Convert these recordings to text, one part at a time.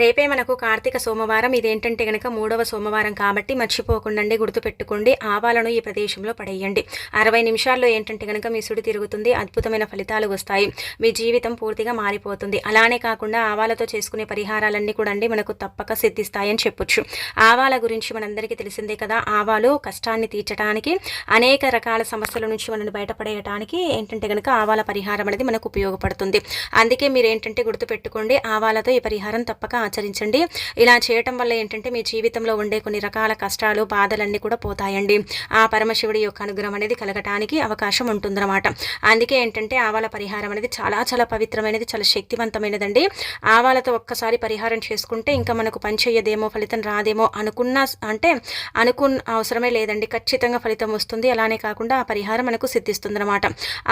రేపే మనకు కార్తీక సోమవారం. ఇదేంటంటే గనక మూడవ సోమవారం కాబట్టి మర్చిపోకుండా గుర్తుపెట్టుకోండి ఆవాలను ఈ ప్రదేశంలో పడేయండి. అరవై నిమిషాల్లో ఏంటంటే గనక మీ సుడి తిరుగుతుంది అద్భుతమైన ఫలితాలు వస్తాయి. మీ జీవితం పూర్తిగా మారిపోతుంది. అలానే కాకుండా ఆవాలతో చేసుకునే పరిహారాలన్నీ కూడా అండి మనకు తప్పక సిద్ధిస్తాయని చెప్పొచ్చు. ఆవాల గురించి మనందరికీ తెలిసిందే కదా ఆవాలు కష్టాన్ని తీర్చడానికి అనేక రకాల సమస్యల నుంచి మనల్ని బయటపడేయడానికి ఏంటంటే గనక ఆవాల పరిహారం అనేది మనకు ఉపయోగపడుతుంది. అందుకే మీరు ఏంటంటే గుర్తుపెట్టుకోండి ఆవాలతో ఈ పరిహారం తప్పక ఆచరించండి. ఇలా చేయటం వల్ల ఏంటంటే మీ జీవితంలో ఉండే కొన్ని రకాల కష్టాలు బాధలన్నీ కూడా పోతాయండి. ఆ పరమశివుడి యొక్క అనుగ్రహం అనేది కలగటానికి అవకాశం ఉంటుందన్నమాట. అందుకే ఏంటంటే ఆవాల పరిహారం అనేది చాలా చాలా పవిత్రమైనది చాలా శక్తివంతమైనదండి. ఆవాలతో ఒక్కసారి పరిహారం చేసుకుంటే ఇంకా మనకు పనిచేయదేమో ఫలితం రాదేమో అనుకున్న అంటే అనుకున్న అవసరమే లేదండి. ఖచ్చితంగా ఫలితం వస్తుంది. అలానే కాకుండా ఆ పరిహారం మనకు సిద్ధిస్తుందన్నమాట.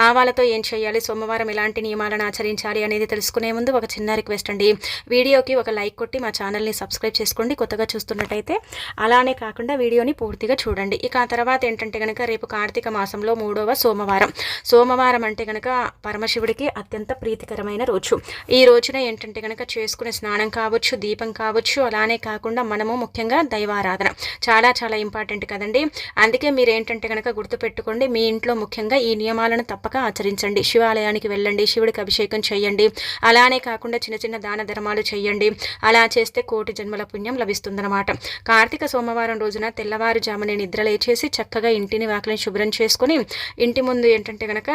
ఆవాలతో ఏం చేయాలి సోమవారం ఎలాంటి నియమాలను ఆచరించాలి అనేది తెలుసుకునే ముందు ఒక చిన్న రిక్వెస్ట్ అండి. వీడియోకి ఒక లైక్ కొట్టి మా ఛానల్ని సబ్స్క్రైబ్ చేసుకోండి. కొత్తగా చూస్తున్నట్టయితే అలానే కాకుండా వీడియోని పూర్తిగా చూడండి. ఇక ఆ తర్వాత ఏంటంటే కనుక రేపు కార్తీక మాసంలో మూడవ సోమవారం. సోమవారం అంటే కనుక పరమశివుడికి అత్యంత ప్రీతికరమైన రోజు. ఈ రోజున ఏంటంటే కనుక చేసుకునే స్నానం కావచ్చు దీపం కావచ్చు అలానే కాకుండా మనము ముఖ్యంగా దైవారాధన. చాలా చాలా ఇంపార్టెంట్ కదండి. అందుకే మీరు ఏంటంటే కనుక గుర్తుపెట్టుకోండి మీ ఇంట్లో ముఖ్యంగా ఈ నియమాలను తప్పక ఆచరించండి. శివాలయానికి వెళ్ళండి శివుడికి అభిషేకం చేయండి. అలానే కాకుండా చిన్న చిన్న దాన ధర్మాలు చేయండి. అలా చేస్తే కోటి జన్మల పుణ్యం లభిస్తుందన్నమాట. కార్తీక సోమవారం రోజున తెల్లవారుజామునే నిద్ర లేచేసి చక్కగా ఇంటిని వాకిలిని శుభ్రం చేసుకొని ఇంటి ముందు ఏంటంటే కనుక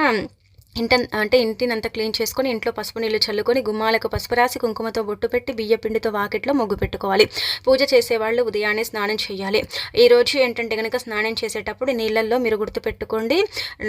ఇంట అంటే ఇంటిని అంతా క్లీన్ చేసుకొని ఇంట్లో పసుపు నీళ్ళు చల్లుకొని గుమ్మాలకు పసుపు రాసి కుంకుమతో బొట్టు పెట్టి బియ్య పిండితో వాకిట్లో ముగ్గు పెట్టుకోవాలి. పూజ చేసేవాళ్ళు ఉదయాన్నే స్నానం చేయాలి. ఈ రోజు ఏంటంటే కనుక స్నానం చేసేటప్పుడు నీళ్ళల్లో మీరు గుర్తుపెట్టుకోండి.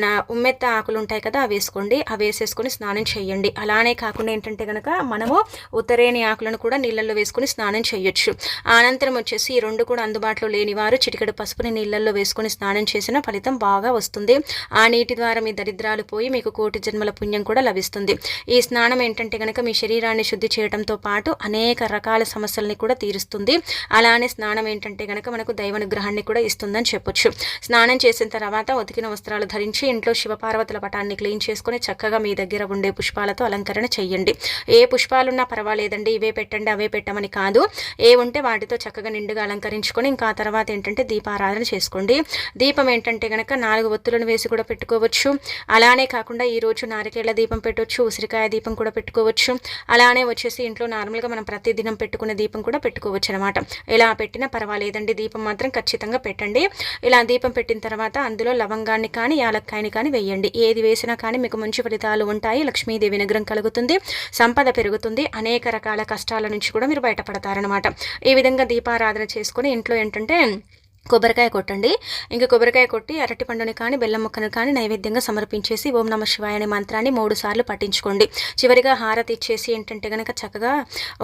నా ఉమ్మెత్త ఆకులు ఉంటాయి కదా అవి వేసుకోండి. అవి వేసేసుకొని స్నానం చేయండి. అలానే కాకుండా ఏంటంటే కనుక మనము ఉత్తరేణి ఆకులను కూడా నీళ్ళల్లో వేసుకొని స్నానం చేయొచ్చు. అనంతరం వచ్చేసి ఈ రెండు కూడా అందుబాటులో లేని వారు చిటికెడు పసుపుని నీళ్ళల్లో వేసుకొని స్నానం చేసిన ఫలితం బాగా వస్తుంది. ఆ నీటి ద్వారా మీ దరిద్రాలు పోయి మీకు కోటి జన్మల పుణ్యం కూడా లభిస్తుంది. ఈ స్నానం ఏంటంటే కనుక మీ శరీరాన్ని శుద్ధి చేయడంతో పాటు అనేక రకాల సమస్యల్ని కూడా తీరుస్తుంది. అలానే స్నానం ఏంటంటే కనుక మనకు దైవానుగ్రహాన్ని కూడా ఇస్తుందని చెప్పొచ్చు. స్నానం చేసిన తర్వాత ఉతికిన వస్త్రాలు ధరించి ఇంట్లో శివపార్వతుల పటాన్ని క్లీన్ చేసుకొని చక్కగా మీ దగ్గర ఉండే పుష్పాలతో అలంకరణ చేయండి ఏ పుష్పాలున్నా పర్వాలేదండి ఇవే పెట్టండి అవే పెట్టమని కాదు. ఏ ఉంటే వాటితో చక్కగా నిండుగా అలంకరించుకొని ఇంకా ఆ తర్వాత ఏంటంటే దీపారాధన చేసుకోండి. దీపం ఏంటంటే కనుక నాలుగు ఒత్తులను వేసి కూడా పెట్టుకోవచ్చు. అలానే కాకుండా ఈ రోజు నారికేళ్ళ దీపం పెట్టవచ్చు ఉసిరికాయ దీపం కూడా పెట్టుకోవచ్చు. అలానే వచ్చేసి ఇంట్లో నార్మల్గా మనం ప్రతి దినం పెట్టుకునే దీపం కూడా పెట్టుకోవచ్చు అనమాట ఇలా పెట్టినా పర్వాలేదండి దీపం మాత్రం ఖచ్చితంగా పెట్టండి. ఇలా దీపం పెట్టిన తర్వాత అందులో లవంగాన్ని కానీ యాలక్కాయని కానీ వేయండి. ఏది వేసినా కానీ మీకు మంచి ఫలితాలు ఉంటాయి. లక్ష్మీదేవి నిగ్రహం కలుగుతుంది సంపద పెరుగుతుంది. అనేక రకాల కష్టాల నుంచి కూడా మీరు బయటపడతారనమాట ఈ విధంగా దీపారాధన చేసుకొని ఇంట్లో ఏంటంటే కొబ్బరికాయ కొట్టండి. ఇంకా కొబ్బరికాయ కొట్టి అరటి పండుని కానీ బెల్లం ముక్కను కానీ నైవేద్యంగా సమర్పించేసి ఓం నమ శివాయ అనే మంత్రాన్ని మూడు సార్లు పఠించుకోండి. చివరిగా హారతి ఇచ్చేసి ఏంటంటే కనుక చక్కగా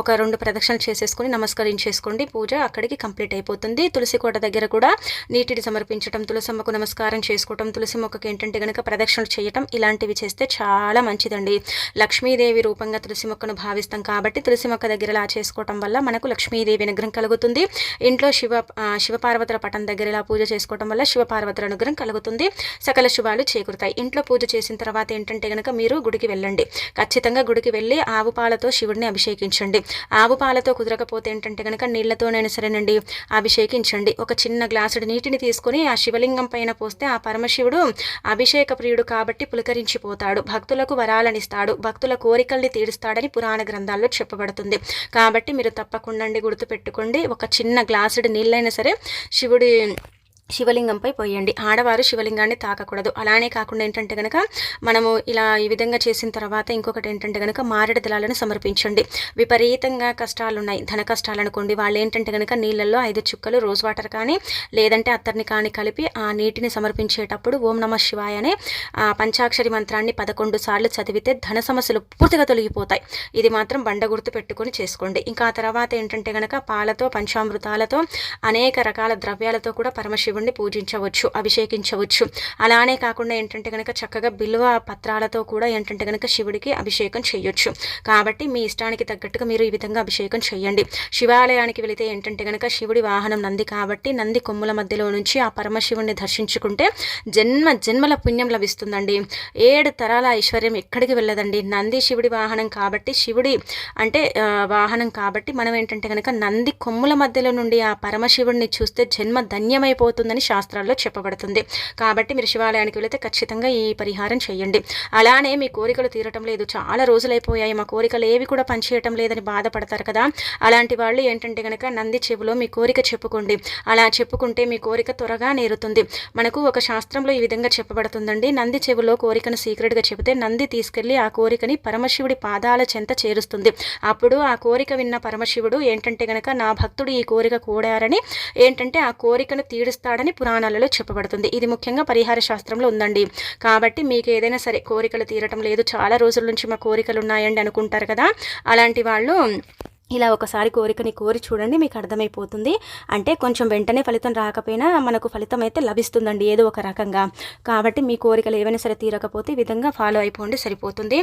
ఒక రెండు ప్రదక్షిణలు చేసేసుకొని నమస్కరించేసుకోండి. పూజ అక్కడికి కంప్లీట్ అయిపోతుంది. తులసి కోట దగ్గర కూడా నీటిని సమర్పించడం తులసమ్మకు నమస్కారం చేసుకోవటం తులసి మొక్కకి ఏంటంటే కనుక ప్రదక్షిణలు చేయటం ఇలాంటివి చేస్తే చాలా మంచిదండి. లక్ష్మీదేవి రూపంగా తులసి మొక్కను భావిస్తాం కాబట్టి తులసి మొక్క దగ్గర ఇలా చేసుకోవటం వల్ల మనకు లక్ష్మీదేవి అనుగ్రహం కలుగుతుంది. ఇంట్లో శివ శివపార్వతుల పటం దగ్గర ఇలా పూజ చేసుకోవడం వల్ల శివపార్వతుల అనుగ్రహం కలుగుతుంది. సకల శుభాలు చేకూరుతాయి. ఇంట్లో పూజ చేసిన తర్వాత ఏంటంటే కనుక మీరు గుడికి వెళ్ళండి. ఖచ్చితంగా గుడికి వెళ్ళి ఆవు పాలతో శివుడిని అభిషేకించండి. ఆవు పాలతో కుదరకపోతే ఏంటంటే కనుక నీళ్ళతోనైనా సరేనండి అభిషేకించండి. ఒక చిన్న గ్లాసుడు నీటిని తీసుకొని ఆ శివలింగం పైన పోస్తే ఆ పరమశివుడు అభిషేక ప్రియుడు కాబట్టి పులకరించిపోతాడు. భక్తులకు వరాలనిస్తాడు భక్తుల కోరికల్ని తీరుస్తాడని పురాణ గ్రంథాల్లో చెప్పబడుతుంది. కాబట్టి మీరు తప్పకుండా గుర్తుపెట్టుకోండి. ఒక చిన్న గ్లాసుడు నీళ్ళైనా సరే శివుడు good in. శివలింగంపై పోయండి. ఆడవారు శివలింగాన్ని తాకకూడదు. అలానే కాకుండా ఏంటంటే కనుక మనము ఇలా ఈ విధంగా చేసిన తర్వాత ఇంకొకటి ఏంటంటే కనుక మారేడు దళాలను సమర్పించండి. విపరీతంగా కష్టాలు ఉన్నాయి ధన కష్టాలు అనుకోండి వాళ్ళు ఏంటంటే కనుక నీళ్ళల్లో ఐదు చుక్కలు రోజ్ వాటర్ కానీ లేదంటే అత్తర్ని కానీ కలిపి ఆ నీటిని సమర్పించేటప్పుడు ఓం నమ శివాయ అనే ఆ పంచాక్షరి మంత్రాన్ని పదకొండు సార్లు చదివితే ధన సమస్యలు పూర్తిగా తొలగిపోతాయి. ఇది మాత్రం బండ గుర్తు పెట్టుకొని చేసుకోండి. ఇంకా ఆ తర్వాత ఏంటంటే కనుక పాలతో పంచామృతాలతో అనేక రకాల ద్రవ్యాలతో కూడా పరమశివ దేవుణ్ణి పూజించవచ్చు అభిషేకించవచ్చు. అలానే కాకుండా ఏంటంటే కనుక చక్కగా బిల్వ పత్రాలతో కూడా ఏంటంటే కనుక శివుడికి అభిషేకం చేయొచ్చు. కాబట్టి మీ ఇష్టానికి తగ్గట్టుగా మీరు ఈ విధంగా అభిషేకం చేయండి. శివాలయానికి వెళితే ఏంటంటే కనుక శివుడి వాహనం నంది కాబట్టి నంది కొమ్ముల మధ్యలో నుంచి ఆ పరమశివుణ్ణి దర్శించుకుంటే జన్మ జన్మల పుణ్యం లభిస్తుందండి. ఏడు తరాల ఐశ్వర్యం ఎక్కడికి వెళ్ళదండి. నంది శివుడి వాహనం కాబట్టి శివుడి అంటే వాహనం కాబట్టి మనం ఏంటంటే కనుక నంది కొమ్ముల మధ్యలో నుండి ఆ పరమశివుడిని చూస్తే జన్మ ధన్యమైపోతుంది. ఉంటుందని శాస్త్రాల్లో చెప్పబడుతుంది. కాబట్టి మీరు శివాలయానికి వెళితే ఖచ్చితంగా ఈ పరిహారం చేయండి. అలానే మీ కోరికలు తీరటం లేదు. చాలా రోజులైపోయాయి. మా కోరికలు ఏవి కూడా పనిచేయటం లేదని బాధపడతారు కదా. అలాంటి వాళ్ళు ఏంటంటే కనుక నంది చెవిలో మీ కోరిక చెప్పుకోండి. అలా చెప్పుకుంటే మీ కోరిక త్వరగా నేరుతుంది. మనకు ఒక శాస్త్రంలో ఈ విధంగా చెప్పబడుతుందండి. నంది చెవిలో కోరికను సీక్రెట్గా చెబితే నంది తీసుకెళ్ళి ఆ కోరికని పరమశివుడి పాదాల చెంత చేరుస్తుంది. అప్పుడు ఆ కోరిక విన్న పరమశివుడు ఏంటంటే కనుక నా భక్తుడు ఈ కోరిక కూడారని ఏంటంటే ఆ కోరికను తీడుస్తాడని పురాణాలలో చెప్పబడుతుంది. ఇది ముఖ్యంగా పరిహార శాస్త్రంలో ఉందండి. కాబట్టి మీకు ఏదైనా సరే కోరికలు తీరటం లేదు. చాలా రోజుల నుంచి మా కోరికలు ఉన్నాయండి అనుకుంటారు కదా. అలాంటి వాళ్ళు ఇలా ఒకసారి కోరికని కోరి చూడండి మీకు అర్థమైపోతుంది. అంటే కొంచెం వెంటనే ఫలితం రాకపోయినా మనకు ఫలితం అయితే లభిస్తుందండి ఏదో ఒక రకంగా. కాబట్టి మీ కోరికలు ఏవైనా సరే తీరకపోతే ఈ విధంగా ఫాలో అయిపోండి సరిపోతుంది.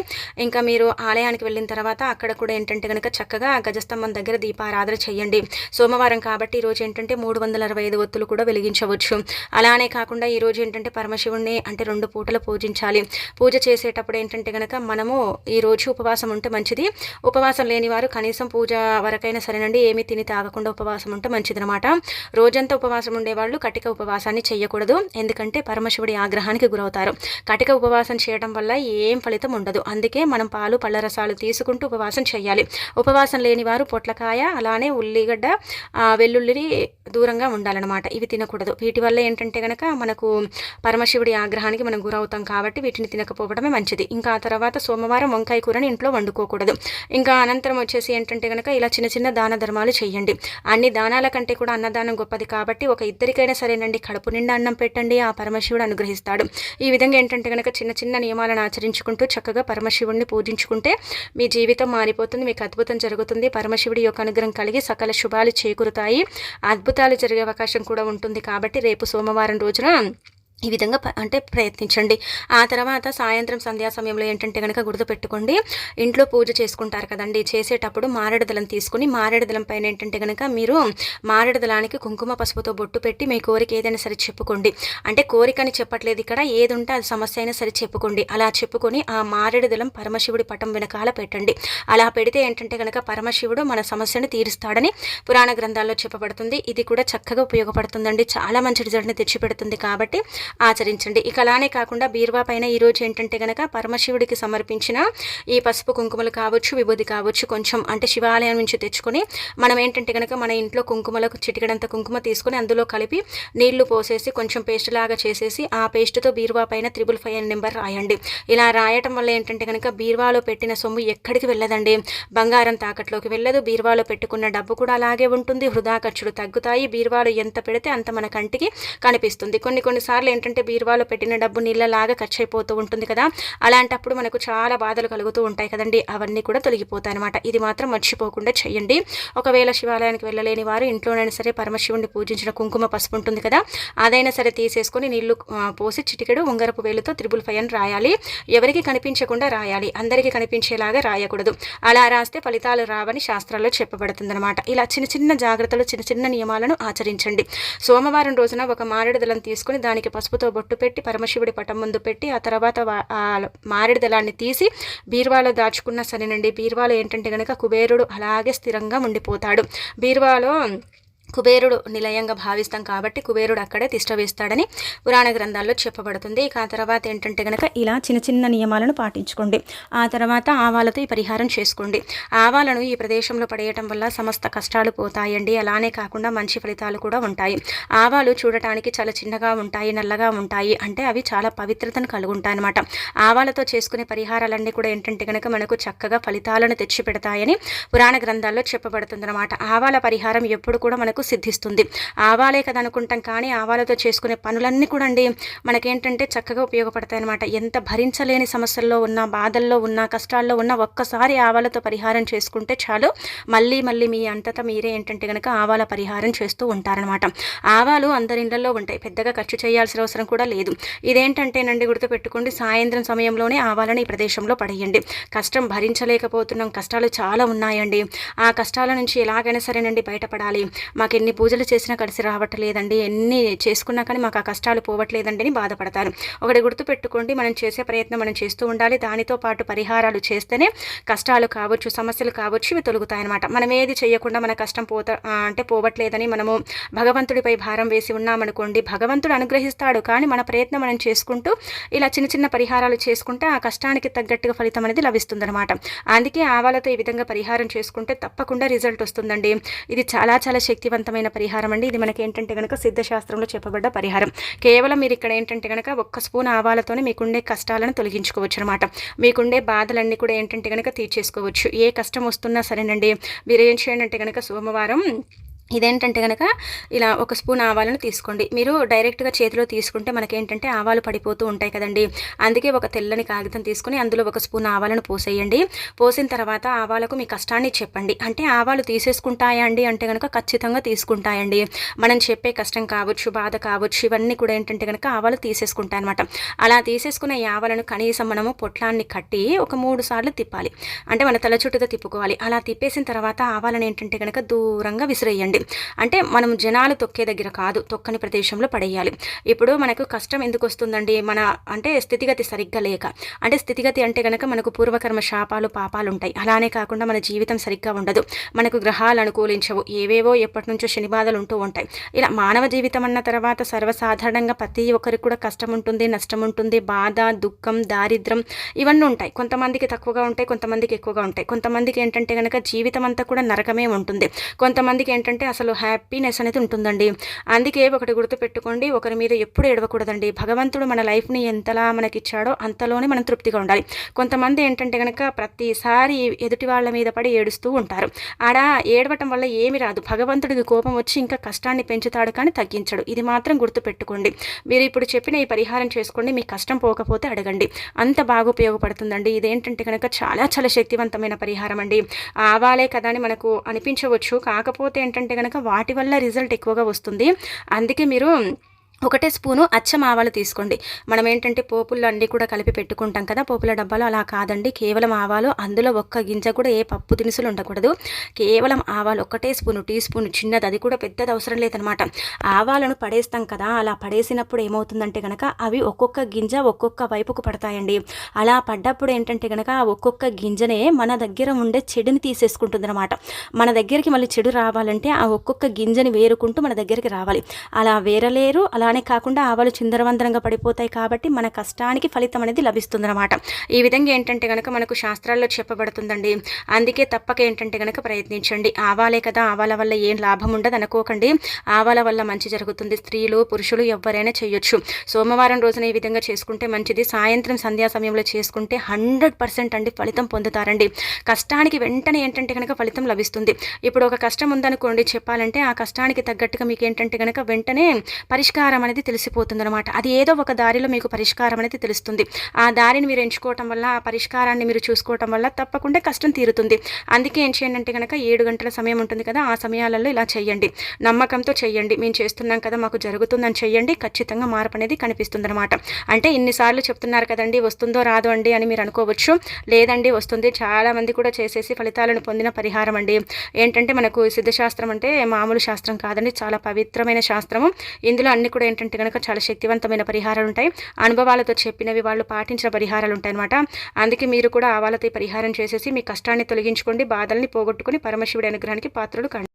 ఇంకా మీరు ఆలయానికి వెళ్ళిన తర్వాత అక్కడ కూడా ఏంటంటే కనుక చక్కగా గజస్తంభం దగ్గర దీపారాధన చేయండి. సోమవారం కాబట్టి ఈరోజు ఏంటంటే మూడు వందల అరవై ఐదు ఒత్తులు కూడా వెలిగించవచ్చు. అలానే కాకుండా ఈరోజు ఏంటంటే పరమశివుణ్ణి అంటే రెండు పూటలు పూజించాలి. పూజ చేసేటప్పుడు ఏంటంటే కనుక మనము ఈరోజు ఉపవాసం ఉంటే మంచిది. ఉపవాసం లేని వారు కనీసం పూజ వరకైనా సరేనండి ఏమీ తిని తాగకుండా ఉపవాసం ఉంటే మంచిదనమాట రోజంతా ఉపవాసం ఉండేవాళ్ళు కటిక ఉపవాసాన్ని చేయకూడదు ఎందుకంటే పరమశివుడి ఆగ్రహానికి గురవుతారు. కటిక ఉపవాసం చేయడం వల్ల ఏం ఫలితం ఉండదు. అందుకే మనం పాలు పళ్ళ రసాలు తీసుకుంటూ ఉపవాసం చేయాలి ఉపవాసం లేని వారు పొట్లకాయ అలానే ఉల్లిగడ్డ వెల్లుల్లి దూరంగా ఉండాలన్నమాట. ఇవి తినకూడదు. వీటి వల్ల ఏంటంటే కనుక మనకు పరమశివుడి ఆగ్రహానికి మనం గురవుతాం కాబట్టి వీటిని తినకపోవడమే మంచిది. ఇంకా ఆ తర్వాత సోమవారం వంకాయ కూరని ఇంట్లో వండుకోకూడదు. ఇంకా అనంతరం వచ్చేసి ఏంటంటే కనుక ఇలా చిన్న చిన్న దాన ధర్మాలు చేయండి. అన్ని దానాల కంటే కూడా అన్నదానం గొప్పది కాబట్టి ఒక ఇద్దరికైనా సరేనండి. కడుపు నిండా అన్నం పెట్టండి. ఆ పరమశివుడు అనుగ్రహిస్తాడు. ఈ విధంగా ఏంటంటే కనుక చిన్న చిన్న నియమాలను ఆచరించుకుంటూ చక్కగా పరమశివుడిని పూజించుకుంటే మీ జీవితం మారిపోతుంది. మీకు అద్భుతం జరుగుతుంది. పరమశివుడి యొక్క అనుగ్రహం కలిగి సకల శుభాలు చేకూరుతాయి. అద్భుతాలు జరిగే అవకాశం కూడా ఉంటుంది కాబట్టి రేపు సోమవారం రోజున ఈ విధంగా అంటే ప్రయత్నించండి. ఆ తర్వాత సాయంత్రం సంధ్యా సమయంలో ఏంటంటే కనుక గుర్తుపెట్టుకోండి. ఇంట్లో పూజ చేసుకుంటారు కదండి. చేసేటప్పుడు మారేడుదలం తీసుకుని మారేడుదలం పైన ఏంటంటే కనుక మీరు మారేడుదలానికి కుంకుమ పసుపుతో బొట్టు పెట్టి మీ కోరిక ఏదైనా సరే చెప్పుకోండి. అంటే కోరిక అని చెప్పట్లేదు ఇక్కడ. ఏది ఉంటే అది సమస్య అయినా సరే చెప్పుకోండి. అలా చెప్పుకొని ఆ మారేడుదలం పరమశివుడి పటం వెనకాల పెట్టండి. అలా పెడితే ఏంటంటే కనుక పరమశివుడు మన సమస్యను తీరుస్తాడని పురాణ గ్రంథాల్లో చెప్పబడుతుంది. ఇది కూడా చక్కగా ఉపయోగపడుతుందండి. చాలా మంచి రిజల్ట్ని తెచ్చిపెడుతుంది కాబట్టి ఆచరించండి. ఇక అలానే కాకుండా బీరువా పైన ఈరోజు ఏంటంటే కనుక పరమశివుడికి సమర్పించిన ఈ పసుపు కుంకుమలు కావచ్చు విభూది కావచ్చు కొంచెం అంటే శివాలయం నుంచి తెచ్చుకొని మనం ఏంటంటే కనుక మన ఇంట్లో కుంకుమలకు చిటికడంత కుంకుమ తీసుకొని అందులో కలిపి నీళ్ళు పోసేసి కొంచెం పేస్ట్ లాగా చేసేసి ఆ పేస్ట్తో బీరువా పైన త్రిబుల్ ఫైవ్ నెంబర్ రాయండి. ఇలా రాయటం వల్ల ఏంటంటే కనుక బీరువాలో పెట్టిన సొమ్ము ఎక్కడికి వెళ్ళదండి. బంగారం తాకట్లోకి వెళ్ళదు. బీరువాలో పెట్టుకున్న డబ్బు కూడా అలాగే ఉంటుంది. వృధా ఖర్చులు తగ్గుతాయి. బీరువాలో ఎంత పెడితే అంత మన కంటికి కనిపిస్తుంది. కొన్ని కొన్నిసార్లు ఏంటంటే బీరువాలో పెట్టిన డబ్బు నీళ్ళలాగా ఖర్చు అయిపోతూ ఉంటుంది కదా. అలాంటప్పుడు మనకు చాలా బాధలు కలుగుతూ ఉంటాయి కదండి. అవన్నీ కూడా తొలగిపోతాయి అనమాట ఇది మాత్రం మర్చిపోకుండా చేయండి ఒకవేళ శివాలయానికి వెళ్ళలేని వారు ఇంట్లోనైనా సరే పరమశివుడిని పూజించిన కుంకుమ పసుపు ఉంటుంది కదా. అదైనా సరే తీసేసుకొని నీళ్ళు పోసి చిటికెడు ఉంగరపు వేలుతో త్రిబుల్ ఫైవ్ అని రాయాలి. ఎవరికి కనిపించకుండా రాయాలి. అందరికీ కనిపించేలాగా రాయకూడదు. అలా రాస్తే ఫలితాలు రావని శాస్త్రాల్లో చెప్పబడుతుందన్నమాట. ఇలా చిన్న చిన్న జాగ్రత్తలు చిన్న చిన్న నియమాలను ఆచరించండి. సోమవారం రోజున ఒక మారేడు దళం తీసుకుని దానికి పసుపుతో బొట్టు పెట్టి పరమశివుడి పటం ముందు పెట్టి ఆ తర్వాత మారేడు దళాన్ని తీసి బీర్వాలో దాచుకున్న సరేనండి. బీర్వాలో ఏంటంటే కనుక కుబేరుడు అలాగే స్థిరంగా ఉండిపోతాడు. బీర్వాలో కుబేరుడు నిలయంగా భావిస్తాం కాబట్టి కుబేరుడు అక్కడే తిష్టవేస్తాడని పురాణ గ్రంథాల్లో చెప్పబడుతుంది. ఇక ఆ తర్వాత ఏంటంటే కనుక ఇలా చిన్న చిన్న నియమాలను పాటించుకోండి. ఆ తర్వాత ఆవాలతో ఈ పరిహారం చేసుకోండి. ఆవాలను ఈ ప్రదేశంలో పడేయటం వల్ల సమస్త కష్టాలు పోతాయండి. అలానే కాకుండా మంచి ఫలితాలు కూడా ఉంటాయి. ఆవాలు చూడటానికి చాలా చిన్నగా ఉంటాయి నల్లగా ఉంటాయి. అంటే అవి చాలా పవిత్రతను కలుగుంటాయి అనమాట ఆవాలతో చేసుకునే పరిహారాలన్నీ కూడా ఏంటంటే కనుక మనకు చక్కగా ఫలితాలను తెచ్చిపెడతాయని పురాణ గ్రంథాల్లో చెప్పబడుతుంది అనమాట ఆవాల పరిహారం ఎప్పుడు కూడా మనకు మనకు సిద్ధిస్తుంది. ఆవాలే కదా అనుకుంటాం కానీ ఆవాలతో చేసుకునే పనులన్నీ కూడా అండి మనకేంటంటే చక్కగా ఉపయోగపడతాయి అనమాట ఎంత భరించలేని సమస్యల్లో ఉన్న బాధల్లో ఉన్న కష్టాల్లో ఉన్న ఒక్కసారి ఆవాలతో పరిహారం చేసుకుంటే చాలు. మళ్ళీ మళ్ళీ మీ అంతటా మీరే ఏంటంటే కనుక ఆవాల పరిహారం చేస్తూ ఉంటారనమాట ఆవాలు అందరి ఇళ్ళలో ఉంటాయి. పెద్దగా ఖర్చు చేయాల్సిన అవసరం కూడా లేదు. ఇదేంటంటేనండి గుర్తుపెట్టుకోండి సాయంత్రం సమయంలోనే ఆవాలను ఈ ప్రదేశంలో పడేయండి. కష్టం భరించలేకపోతున్నాం. కష్టాలు చాలా ఉన్నాయండి. ఆ కష్టాల నుంచి ఎలాగైనా సరేనండి బయటపడాలి. మాకు ఎన్ని పూజలు చేసినా కలిసి రావట్లేదండి ఎన్ని చేసుకున్నా కానీ మాకు ఆ కష్టాలు పోవట్లేదండి అని బాధపడతారు. ఒకటి గుర్తుపెట్టుకోండి మనం చేసే ప్రయత్నం మనం చేస్తూ ఉండాలి. దానితో పాటు పరిహారాలు చేస్తేనే కష్టాలు కావచ్చు సమస్యలు కావచ్చు ఇవి తొలుగుతాయన్నమాట. మనం ఏది చేయకుండా మన కష్టం పోత అంటే పోవట్లేదని మనము భగవంతుడిపై భారం వేసి ఉన్నామనుకోండి భగవంతుడు అనుగ్రహిస్తాడు కానీ మన ప్రయత్నం మనం చేసుకుంటూ ఇలా చిన్న చిన్న పరిహారాలు చేసుకుంటే ఆ కష్టానికి తగ్గట్టుగా ఫలితం అనేది లభిస్తుందన్నమాట. అందుకే ఆవాలతో ఈ విధంగా పరిహారం చేసుకుంటే తప్పకుండా రిజల్ట్ వస్తుందండి. ఇది చాలా చాలా శక్తి శక్తివంతమైన పరిహారం అండి. ఇది మనకి ఏంటంటే కనుక సిద్ధశాస్త్రంలో చెప్పబడ్డ పరిహారం. కేవలం మీరు ఇక్కడ ఏంటంటే కనుక ఒక్క స్పూన్ ఆవాలతోనే మీకుండే కష్టాలను తొలగించుకోవచ్చు అనమాట మీకుండే బాధలన్నీ కూడా ఏంటంటే కనుక తీర్చేసుకోవచ్చు. ఏ కష్టం వస్తున్నా సరేనండి. మీరు ఏం చేయండి అంటే కనుక సోమవారం ఇదేంటంటే కనుక ఇలా ఒక స్పూన్ ఆవాలను తీసుకోండి. మీరు డైరెక్ట్గా చేతిలో తీసుకుంటే మనకేంటంటే ఆవాలు పడిపోతూ ఉంటాయి కదండి. అందుకే ఒక తెల్లని కాగితం తీసుకుని అందులో ఒక స్పూన్ ఆవాలను పోసేయండి. పోసిన తర్వాత ఆవాలకు మీ కష్టాన్ని చెప్పండి. అంటే ఆవాలు తీసేసుకుంటాయా అండి అంటే కనుక ఖచ్చితంగా తీసుకుంటాయండి. మనం చెప్పే కష్టం కావచ్చు బాధ కావచ్చు ఇవన్నీ కూడా ఏంటంటే కనుక ఆవాలు తీసేసుకుంటాయి అనమాట అలా తీసేసుకున్న ఈ ఆవాలను కనీసం మనము పొట్లాన్ని కట్టి ఒక మూడు సార్లు తిప్పాలి. అంటే మన తల చుట్టూతో తిప్పుకోవాలి. అలా తిప్పేసిన తర్వాత ఆవాలను ఏంటంటే కనుక దూరంగా విసిరేయండి. అంటే మనం జనాలు తొక్కే దగ్గర కాదు తొక్కని ప్రదేశంలో పడేయాలి. ఇప్పుడు మనకు కష్టం ఎందుకు వస్తుందండి? మన అంటే స్థితిగతి సరిగ్గా లేక. అంటే స్థితిగతి అంటే కనుక మనకు పూర్వకర్మ శాపాలు పాపాలు ఉంటాయి. అలానే కాకుండా మన జీవితం సరిగ్గా ఉండదు. మనకు గ్రహాలు అనుకూలించవు. ఏవేవో ఎప్పటి నుంచో శనిబాధలు ఉంటూ ఉంటాయి. ఇలా మానవ జీవితం అన్న తర్వాత సర్వసాధారణంగా ప్రతి ఒక్కరికి కూడా కష్టం ఉంటుంది నష్టం ఉంటుంది బాధ దుఃఖం దారిద్రం ఇవన్నీ ఉంటాయి. కొంతమందికి తక్కువగా ఉంటాయి కొంతమందికి ఎక్కువగా ఉంటాయి. కొంతమందికి ఏంటంటే కనుక జీవితం అంతా కూడా నరకమే ఉంటుంది. కొంతమందికి ఏంటంటే అసలు హ్యాపీనెస్ అనేది ఉంటుందండి. అందుకే ఒకటి గుర్తుపెట్టుకోండి ఒకరి మీద ఎప్పుడు ఏడవకూడదండి. భగవంతుడు మన లైఫ్ని ఎంతలా మనకిచ్చాడో అంతలోనే మనం తృప్తిగా ఉండాలి. కొంతమంది ఏంటంటే కనుక ప్రతిసారి ఎదుటి వాళ్ళ మీద పడి ఏడుస్తూ ఉంటారు. ఆడ ఏడవటం వల్ల ఏమి రాదు. భగవంతుడికి కోపం వచ్చి ఇంకా కష్టాన్ని పెంచుతాడు కానీ తగ్గించడు. ఇది మాత్రం గుర్తుపెట్టుకోండి. మీరు ఇప్పుడు చెప్పిన ఈ పరిహారం చేసుకోండి. మీ కష్టం పోకపోతే అడగండి. అంత బాగా ఉపయోగపడుతుందండి. ఇదేంటంటే కనుక చాలా చాలా శక్తివంతమైన పరిహారం అండి. ఆవాలే కదా అని మనకు అనిపించవచ్చు. కాకపోతే ఏంటంటే కనుక వాటి వల్ల రిజల్ట్ ఎక్కువగా వస్తుంది. అందుకే మీరు ఒకటే స్పూను అచ్చం ఆవాలు తీసుకోండి. మనం ఏంటంటే పోపుల్లో అన్నీ కూడా కలిపి పెట్టుకుంటాం కదా పోపుల డబ్బాలు అలా కాదండి. కేవలం ఆవాలు అందులో ఒక్క గింజ కూడా ఏ పప్పు దినుసులు ఉండకూడదు. కేవలం ఆవాలు ఒకటే స్పూను టీ స్పూన్ చిన్నది అది కూడా పెద్దది అవసరం లేదనమాట. ఆవాలను పడేస్తాం కదా అలా పడేసినప్పుడు ఏమవుతుందంటే కనుక అవి ఒక్కొక్క గింజ ఒక్కొక్క వైపుకు పడతాయండి. అలా పడ్డప్పుడు ఏంటంటే కనుక ఒక్కొక్క గింజనే మన దగ్గర ఉండే చెడుని తీసేసుకుంటుంది అనమాట మన దగ్గరికి మళ్ళీ చెడు రావాలంటే ఆ ఒక్కొక్క గింజని వేరుకుంటూ మన దగ్గరికి రావాలి. అలా వేరలేరు అలా అలానే కాకుండా ఆవాలు చిందరవందరంగా పడిపోతాయి కాబట్టి మన కష్టానికి ఫలితం అనేది లభిస్తుందన్నమాట. ఈ విధంగా ఏంటంటే కనుక మనకు శాస్త్రాల్లో చెప్పబడుతుందండి. అందుకే తప్పక ఏంటంటే కనుక ప్రయత్నించండి. ఆవాలే కదా ఆవాల వల్ల ఏం లాభం ఉండదు అనుకోకండి. ఆవాల వల్ల మంచి జరుగుతుంది. స్త్రీలు పురుషులు ఎవరైనా చేయొచ్చు. సోమవారం రోజున ఈ విధంగా చేసుకుంటే మంచిది. సాయంత్రం సంధ్యా సమయంలో చేసుకుంటే హండ్రెడ్ పర్సెంట్ అండి ఫలితం పొందుతారండి. కష్టానికి వెంటనే ఏంటంటే కనుక ఫలితం లభిస్తుంది. ఇప్పుడు ఒక కష్టం ఉందనుకోండి చెప్పాలంటే ఆ కష్టానికి తగ్గట్టుగా మీకు ఏంటంటే కనుక వెంటనే పరిష్కారం పరిష్కారం అనేది తెలిసిపోతుంది అనమాట అది ఏదో ఒక దారిలో మీకు పరిష్కారం అనేది తెలుస్తుంది. ఆ దారిని మీరు ఎంచుకోవటం వల్ల ఆ పరిష్కారాన్ని మీరు చూసుకోవటం వల్ల తప్పకుండా కష్టం తీరుతుంది. అందుకే ఏం చేయండి అంటే కనుక ఏడు గంటల సమయం ఉంటుంది కదా ఆ సమయాలలో ఇలా చేయండి నమ్మకంతో చేయండి మేము చేస్తున్నాం కదా మాకు జరుగుతుందని చెయ్యండి. ఖచ్చితంగా మార్పు అనేది కనిపిస్తుంది అనమాట అంటే ఇన్నిసార్లు చెప్తున్నారు కదండి వస్తుందో రాదో అండి అని మీరు అనుకోవచ్చు. లేదండి వస్తుంది. చాలా మంది కూడా చేసేసి ఫలితాలను పొందిన పరిహారం అండి. ఏంటంటే మనకు సిద్ధశాస్త్రం అంటే మామూలు శాస్త్రం కాదండి. చాలా పవిత్రమైన శాస్త్రము. ఇందులో అన్ని కూడా ఏంటంటే కనుక చాలా శక్తివంతమైన పరిహారాలు ఉంటాయి అనుభవాలతో చెప్పినవి వాళ్ళు పాటించిన పరిహారాలు ఉంటాయి అనమాట అందుకే మీరు కూడా ఆవాలతో పరిహారం చేసేసి మీ కష్టాన్ని తొలగించుకోండి బాధల్ని పోగొట్టుకుని పరమశివుడి అనుగ్రహానికి పాత్రలు కండి.